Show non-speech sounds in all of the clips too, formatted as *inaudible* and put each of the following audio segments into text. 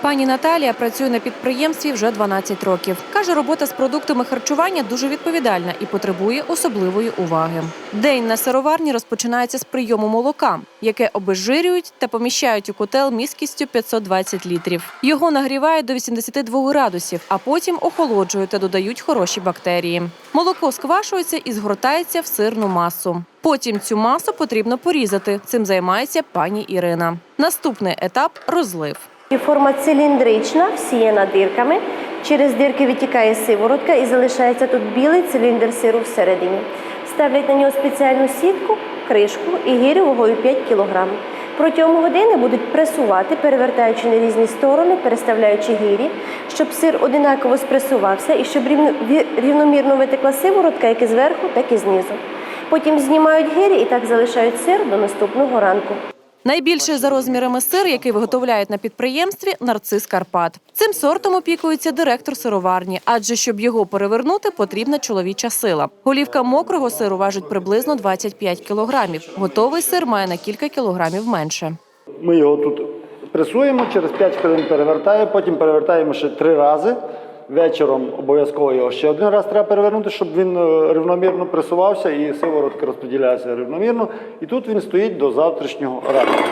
Пані Наталія працює на підприємстві вже 12 років. Каже, робота з продуктами харчування дуже відповідальна і потребує особливої уваги. День на сироварні розпочинається з прийому молока, яке обезжирюють та поміщають у котел міськістю 520 літрів. Його нагрівають до 82 градусів, а потім охолоджують та додають хороші бактерії. Молоко сквашується і згортається в сирну масу. Потім цю масу потрібно порізати. Цим займається пані Ірина. Наступний етап розлив. Форма циліндрична, всіяна дирками. Через дирки витікає сиворотка і залишається тут білий циліндр сиру всередині. Ставлять на нього спеціальну сітку, кришку і гірі вагою 5 кг. Протягом години будуть пресувати, перевертаючи на різні сторони, переставляючи гірі, щоб сир одинаково спресувався і щоб рівномірно витекла сиворотка як і зверху, так і знизу. Потім знімають гирі і так залишають сир до наступного ранку. Найбільший за розмірами сир, який виготовляють на підприємстві, нарцис Карпат. Цим сортом опікується директор сироварні, адже щоб його перевернути, потрібна чоловіча сила. Голівка мокрого сиру важить приблизно 25 кілограмів. Готовий сир має на кілька кілограмів менше. Ми його тут пресуємо, через 5 хвилин перевертаємо, потім перевертаємо ще три рази. Вечором обов'язково його ще один раз треба перевернути, щоб він е, рівномірно пресувався і сиворотка розподіляється рівномірно. І тут він стоїть до завтрашнього ранку.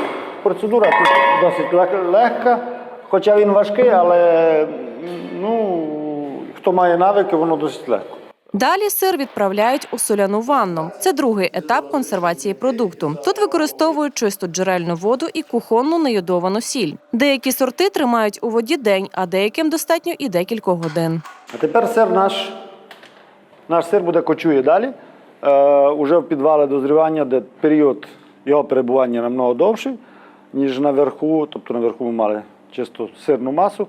Процедура тут досить легка, хоча він важкий, але ну, хто має навики, воно досить легко. Далі сир відправляють у соляну ванну. Це другий етап консервації продукту. Тут використовують чисту джерельну воду і кухонну нейодовану сіль. Деякі сорти тримають у воді день, а деяким достатньо і декількох годин. А тепер сир наш, наш сир буде кочує далі. Е, уже в підвалі дозрівання, де період його перебування намного довший, ніж наверху. Тобто наверху ми мали чисто сирну масу.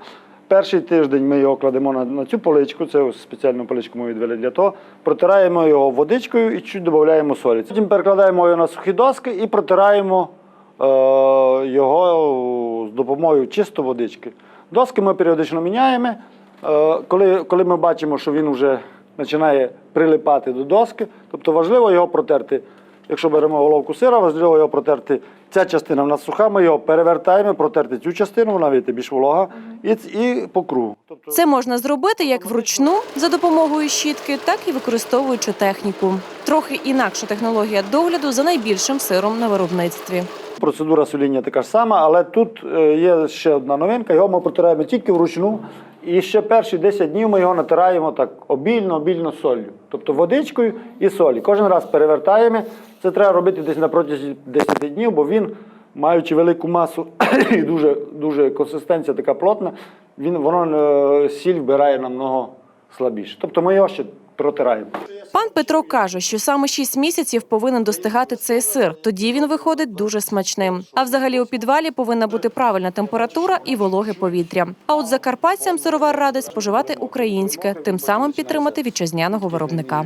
Перший тиждень ми його кладемо на, на цю поличку, це спеціальну поличку ми відвели для того. Протираємо його водичкою і чуть додаємо солі. Потім перекладаємо його на сухі доски і протираємо е, його з допомогою чисто водички. Доски ми періодично міняємо. Е, Коли, коли ми бачимо, що він вже починає прилипати до доски, тобто важливо його протерти. Якщо беремо головку сира, важливо його протерти. Ця частина в нас суха, ми його перевертаємо, протерти цю частину, вона вийде більш волога, і, і по кругу. Тобто Це можна зробити як вручну за допомогою щітки, так і використовуючи техніку. Трохи інакша технологія догляду за найбільшим сиром на виробництві. Процедура соління така ж сама, але тут е, є ще одна новинка. Його ми протираємо тільки вручну. І ще перші 10 днів ми його натираємо так обільно, обільно солью. Тобто водичкою і солі. Кожен раз перевертаємо. Це треба робити десь на протязі 10 днів, бо він, маючи велику масу *coughs* і дуже, дуже консистенція така плотна, він, воно е, сіль вбирає намного слабіше. Тобто ми його ще протираємо. Пан Петро каже, що саме 6 місяців повинен достигати цей сир. Тоді він виходить дуже смачним. А взагалі у підвалі повинна бути правильна температура і вологе повітря. А от закарпатцям сировар радить споживати українське, тим самим підтримати вітчизняного виробника.